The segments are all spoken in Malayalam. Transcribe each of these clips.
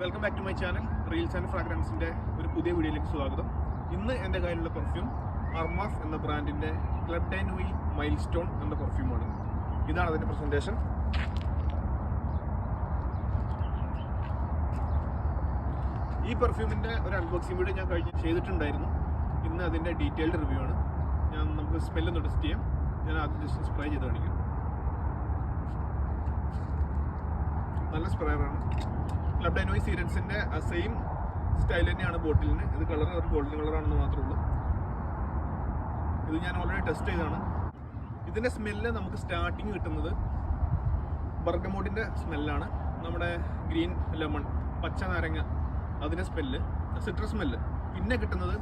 Welcome back to my channel reels and ഫ്രാഗ്രൻസിന്റെ ഒരു പുതിയ വീഡിയോയിലേക്ക് സ്വാഗതം. ഇന്ന് എന്റെ കയ്യിലുള്ള പെർഫ്യൂം അർമാസ് എന്ന ബ്രാൻഡിന്റെ ക്ലബ് ഡൈൻ ഹുയി മൈൽ സ്റ്റോൺ എന്ന പെർഫ്യൂമാണ് ഇതാണ് അതിന്റെ പ്രസന്റേഷൻ ഈ പെർഫ്യൂമിന്റെ ഒരു അൺബോക്സിംഗ് വീഡിയോ ഞാൻ കഴിഞ്ഞ് ചെയ്തിട്ടുണ്ടായിരുന്നു. ഇന്ന് അതിന്റെ ഡീറ്റെയിൽഡ് റിവ്യൂ ആണ്. ഞാൻ നമുക്ക് സ്മെല്ലൊന്ന് ടെസ്റ്റ് ചെയ്യാം. ഞാൻ ആദ്യം ജസ്റ്റ് സ്പ്രേ ചെയ്ത് കാണിക്കാം. നല്ല സ്പ്രേയറാണ് ക്ലബ് ഡൈനോയ് സീരൻസിന്റെ സെയിം സ്റ്റൈൽ തന്നെയാണ് ബോട്ടിലിന്. ഇത് കളർ ഒരു ഗോൾഡൻ കളറാണെന്ന് മാത്രമേ ഉള്ളൂ. ഇത് ഞാൻ ഓൾറെഡി ടെസ്റ്റ് ചെയ്താണ് ഇതിന്റെ സ്മെല്ല് നമുക്ക് സ്റ്റാർട്ടിങ് കിട്ടുന്നത് ബർഗമോട്ടിന്റെ സ്മെല്ലാണ് നമ്മുടെ ഗ്രീൻ ലെമൺ പച്ച നാരങ്ങ അതിന്റെ സ്മെല്ല് സിട്രസ് സ്മെല്ല് പിന്നെ കിട്ടുന്നത്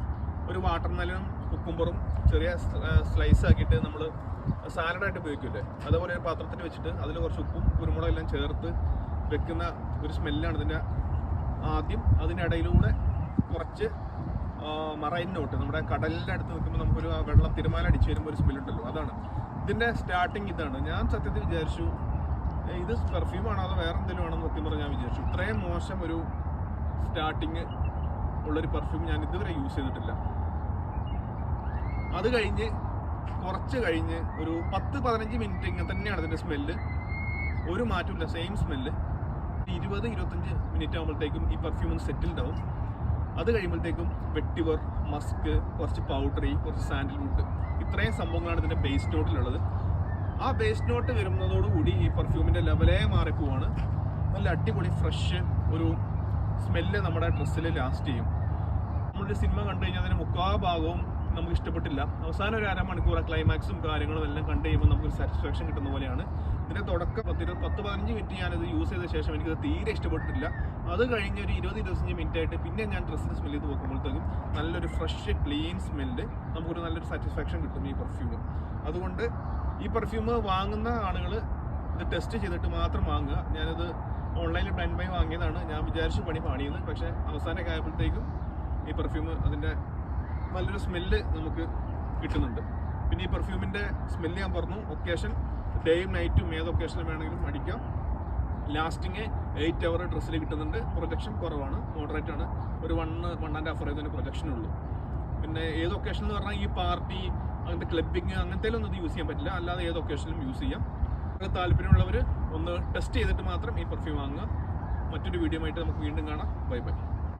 ഒരു വാട്ടർ മെലനും കുക്കുംബറും ചെറിയ സ്ലൈസ് ആക്കിയിട്ട് നമ്മൾ സാലഡായിട്ട് ഉപയോഗിക്കില്ലേ? അതേപോലെ ഒരു പാത്രത്തിൽ വെച്ചിട്ട് അതിൽ കുറച്ച് ഉപ്പും കുരുമുളകും എല്ലാം ചേർത്ത് വെക്കുന്ന ഒരു സ്മെല്ലാണ് ഇതിന്റെ ആദ്യം അതിനിടയിലൂടെ കുറച്ച് മറൈൻ നോട്ട് നമ്മുടെ കടലിന്റെ അടുത്ത് നിൽക്കുമ്പോൾ നമുക്കൊരു ആ വെള്ളം തിരമാല അടിച്ചു വരുമ്പോൾ ഒരു സ്മെല്ലുണ്ടല്ലോ. അതാണ്. ഇതിന്റെ സ്റ്റാർട്ടിങ് ഇതാണ്. ഞാൻ സത്യത്തിൽ വിചാരിച്ചു ഇത് പെർഫ്യൂം ആണോ അതോ വേറെ എന്തെങ്കിലും ആണോ സത്യം പറഞ്ഞാൽ ഞാൻ വിചാരിച്ചു. ഇത്രയും മോശം ഒരു സ്റ്റാർട്ടിങ് ഉള്ളൊരു പെർഫ്യൂം ഞാൻ ഇതുവരെ യൂസ് ചെയ്തിട്ടില്ല. അത് കഴിഞ്ഞ് കുറച്ച് കഴിഞ്ഞ് ഒരു പത്ത് പതിനഞ്ച് മിനിറ്റ് ഇങ്ങനെ തന്നെയാണ് അതിന്റെ സ്മെല്ല് ഒരു മാറ്റമില്ല സെയിം സ്മെല്ല് ഇരുപത് ഇരുപത്തഞ്ച് മിനിറ്റ് ആകുമ്പോഴത്തേക്കും ഈ പെർഫ്യൂം സെറ്റിൽഡ് ആവും അത് കഴിയുമ്പോഴത്തേക്കും വെട്ടിവർ മസ്ക് കുറച്ച് പൗഡറി കുറച്ച് സാൻഡൽവുഡ് ഇത്രയും സംഭവങ്ങളാണ് ഇതിന്റെ ബേസ് നോട്ടിലുള്ളത് ആ ബേസ് നോട്ട് വരുന്നതോടുകൂടി ഈ പെർഫ്യൂമിന്റെ ലെവലേ മാറിപ്പോവാണ്. നല്ല അടിപൊളി ഫ്രഷ് ഒരു സ്മെല്ല് നമ്മുടെ ഡ്രസ്സിൽ ലാസ്റ്റ് ചെയ്യും. നമ്മളൊരു സിനിമ കണ്ടു കഴിഞ്ഞാൽ അതിന് മുക്കാ ഭാഗവും നമുക്ക് ഇഷ്ടപ്പെട്ടില്ല. അവസാനം ഒരു അരമണിക്കൂർ ക്ലൈമാക്സും കാര്യങ്ങളും എല്ലാം കണ്ടു കഴിയുമ്പോൾ നമുക്ക് സാറ്റിസ്ഫാക്ഷൻ കിട്ടുന്ന പോലെയാണ്. ഇതിന്റെ തുടക്കം പത്ത് പത്ത് പതിനഞ്ച് മിനിറ്റ് ഞാനത് യൂസ് ചെയ്ത ശേഷം എനിക്കത് തീരെ ഇഷ്ടപ്പെട്ടിട്ടില്ല. അത് കഴിഞ്ഞ് ഒരു ഇരുപത് ഇരുപത്തഞ്ച് മിനിറ്റ് ആയിട്ട് പിന്നെ ഞാൻ ഡ്രസ്സിന് സ്മെൽ ചെയ്ത് നോക്കുമ്പോഴത്തേക്കും നല്ലൊരു ഫ്രഷ് ക്ലീൻ സ്മെല്ല് നമുക്കൊരു നല്ലൊരു സാറ്റിസ്ഫാക്ഷൻ കിട്ടും ഈ പെർഫ്യൂം അതുകൊണ്ട് ഈ പെർഫ്യൂം വാങ്ങുന്ന ആളുകൾ ഇത് ടെസ്റ്റ് ചെയ്തിട്ട് മാത്രം വാങ്ങുക. ഞാനത് ഓൺലൈനിൽ ബ്ലൈൻഡ് ബൈ വാങ്ങിയതാണ്. ഞാൻ വിചാരിച്ചു പണി പാടിയെന്ന് പക്ഷേ അവസാനമൊക്കെ ആയപ്പോഴത്തേക്കും ഈ പെർഫ്യൂം അതിന്റെ നല്ലൊരു സ്മെല്ല് നമുക്ക് കിട്ടുന്നുണ്ട്. പിന്നെ ഈ പെർഫ്യൂമിന്റെ സ്മെല്ല് ഞാൻ പറഞ്ഞു. ഒക്കേഷൻ ഡേയും നൈറ്റും ഏത് ഒക്കേഷനും വേണമെങ്കിലും അടിക്കാം ലാസ്റ്റിങ് എയ്റ്റ് അവർ ഡ്രസ്സിൽ കിട്ടുന്നുണ്ട്. പ്രൊജക്ഷൻ കുറവാണ്. മോഡറേറ്റ് ആണ്. ഒരു one one and half hour projection ഉള്ളൂ. പിന്നെ ഏത് ഒക്കേഷൻ എന്ന് പറഞ്ഞാൽ ഈ പാർട്ടി അങ്ങനത്തെ ക്ലബിങ് അങ്ങനത്തെ ഒന്നും ഇത് യൂസ് ചെയ്യാൻ പറ്റില്ല. അല്ലാതെ ഏത് ഒക്കേഷനിലും യൂസ് ചെയ്യാം. താല്പര്യമുള്ളവർ ഒന്ന് ടെസ്റ്റ് ചെയ്തിട്ട് മാത്രം ഈ പെർഫ്യൂം വാങ്ങുക. മറ്റൊരു വീഡിയോ ആയിട്ട് നമുക്ക് വീണ്ടും കാണാം. Bye bye